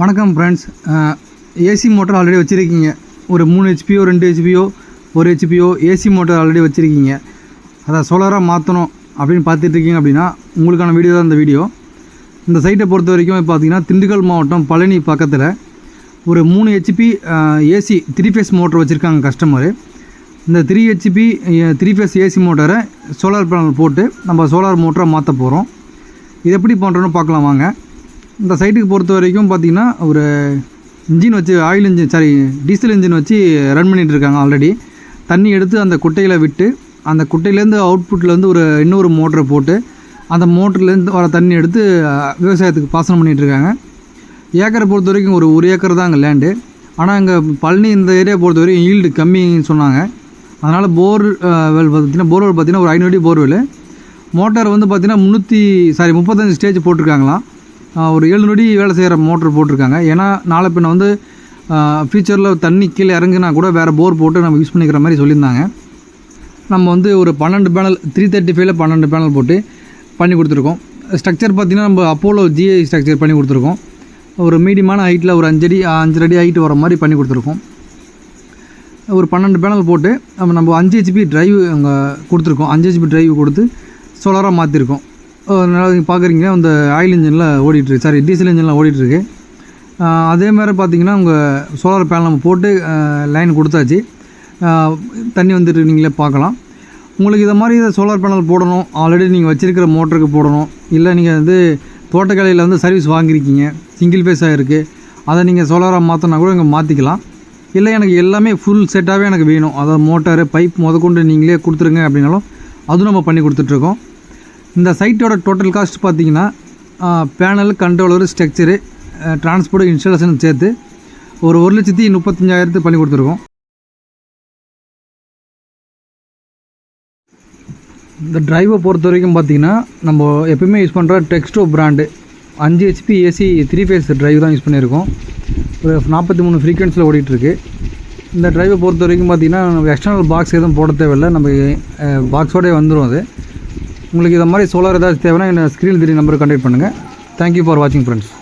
வணக்கம் friends AC motor already வச்சுருக்கீங்க. ஒரு மூணு ஹெச்பியோ ரெண்டு ஹெச்பியோ ஒரு ஹெச்பியோ ஏசி மோட்டர் ஆல்ரெடி வச்சுருக்கீங்க. அதை சோலாராக மாற்றணும் அப்படின்னு பார்த்துட்ருக்கீங்க அப்படின்னா உங்களுக்கான வீடியோ தான் இந்த வீடியோ இந்த சைட்டை பொறுத்த வரைக்கும் பார்த்தீங்கன்னா திண்டுக்கல் மாவட்டம் பழனி பக்கத்தில் ஒரு மூணு HP AC three phase motor வச்சுருக்காங்க கஸ்டமரு இந்த three HP three phase AC மோட்டரை சோலார் பேனல் போட்டு நம்ம சோலார் மோட்டரை மாற்ற போகிறோம் இது எப்படி பண்ணுறோன்னு பார்க்கலாம் வாங்க. இந்த சைட்டுக்கு பொறுத்த வரைக்கும் பார்த்திங்கன்னா ஒரு இன்ஜின் வச்சு oil engine sorry diesel engine வச்சு ரன் பண்ணிகிட்டு இருக்காங்க ஆல்ரெடி தண்ணி எடுத்து அந்த குட்டையில் விட்டு அந்த குட்டையிலேருந்து அவுட்புட்லேருந்து ஒரு இன்னொரு மோட்டரை போட்டு அந்த மோட்டர்லேருந்து வர தண்ணி எடுத்து விவசாயத்துக்கு பாசனம் பண்ணிகிட்டு இருக்காங்க. ஏக்கரை பொறுத்த வரைக்கும் ஒரு ஒரு ஏக்கர் தான் அங்கே லேண்டு ஆனால் இங்கே பழனி இந்த ஏரியா பொறுத்த வரைக்கும் ஈல்டு கம்மின்னு சொன்னாங்க. அதனால் போர் வெல் பார்த்தீங்கன்னா போர்வெல் பார்த்தீங்கன்னா ஒரு ஐநூறு அடி போர்வெல் மோட்டார் வந்து பார்த்திங்கன்னா முந்நூற்றி சாரி முப்பத்தஞ்சு ஸ்டேஜ் போட்டிருக்காங்களாம். ஒரு ஏழு நொடி வேலை செய்கிற மோட்ரு போட்டிருக்காங்க. ஏன்னா நாளை பின்ன வந்து ஃபியூச்சரில் தண்ணி கீழே இறங்குனா கூட வேறு போர் போட்டு நம்ம யூஸ் பண்ணிக்கிற மாதிரி சொல்லியிருந்தாங்க. நம்ம வந்து ஒரு பன்னெண்டு பேனல் த்ரீ தேர்ட்டி ஃபைவ்ல பன்னெண்டு பேனல் போட்டு பண்ணி கொடுத்துருக்கோம். ஸ்ட்ரக்சர் பார்த்திங்கன்னா நம்ம அப்போலோ ஜிஐ ஸ்ட்ரக்சர் பண்ணி கொடுத்துருக்கோம். ஒரு மீடியமான ஹைட்டில் ஒரு அஞ்சடி அஞ்சு அடி ஹைட் வர மாதிரி பண்ணி கொடுத்துருக்கோம். ஒரு பன்னெண்டு பேனல் போட்டு நம்ம நம்ம அஞ்சு ஹெச்பி ட்ரைவ் அங்கே கொடுத்துருக்கோம். அஞ்சு ஹெச்பி ட்ரைவ் கொடுத்து சோலாராக மாற்றிருக்கோம் நீங்கள் பார்க்குறீங்க அந்த ஆயில் இன்ஜினில் ஓடிட்டுருக்கு சாரி டீசல் இன்ஜினில் ஓடிட்டுருக்கு அதே மாதிரி பார்த்தீங்கன்னா உங்கள் சோலார் பேனல் நம்ம போட்டு லைன் கொடுத்தாச்சு. தண்ணி வந்துட்டு நீங்களே பார்க்கலாம். உங்களுக்கு இதை மாதிரி சோலார் பேனல் போடணும். ஆல்ரெடி நீங்கள் வச்சுருக்கிற மோட்டருக்கு போடணும். இல்லை நீங்கள் வந்து தோட்டக்கலையில் வந்து சர்வீஸ் வாங்கியிருக்கீங்க. சிங்கிள் ஃபேஸாக இருக்குது அதை நீங்கள் சோலாராக மாற்றினா கூட இங்கே மாற்றிக்கலாம் இல்லை எனக்கு எல்லாமே ஃபுல் செட்டாகவே எனக்கு வேணும். அதாவது மோட்டார் பைப் முதக்கொண்டு நீங்களே கொடுத்துருங்க அப்படின்னாலும் அதுவும் நம்ம பண்ணி கொடுத்துட்ருக்கோம் இந்த சைட்டோட டோட்டல் காஸ்ட் பார்த்தீங்கன்னா panel controller structure transport installation சேர்த்து ஒரு ஒரு லட்சத்தி முப்பத்தஞ்சாயிரத்து பண்ணி கொடுத்துருக்கோம். இந்த டிரைவை பொறுத்த வரைக்கும் பார்த்தீங்கன்னா நம்ம எப்பயுமே யூஸ் பண்ணுற டெக்ஸ்டோ பிராண்டு அஞ்சு HP AC three phase drive தான் யூஸ் பண்ணியிருக்கோம். ஒரு நாற்பத்தி மூணு ஃப்ரீக்வன்சியில் ஓடிட்டுருக்கு. இந்த டிரைவை பொறுத்த வரைக்கும் பார்த்தீங்கன்னா நம்ம எக்ஸ்டர்னல் பாக்ஸ் எதுவும் போட தேவையில்லை. நம்ம பாக்ஸோடே வந்துடும் அது. உங்களுக்கு இதை மாதிரி சோலார் ஏதாச்சும் தேவைன்னா என்ன ஸ்க்ரீன் தெரிய நம்பருக்கு கான்டாக்ட் பண்ணுங்கள் தேங்க்யூ ஃபார் வாட்சிங் ஃப்ரெண்ட்ஸ்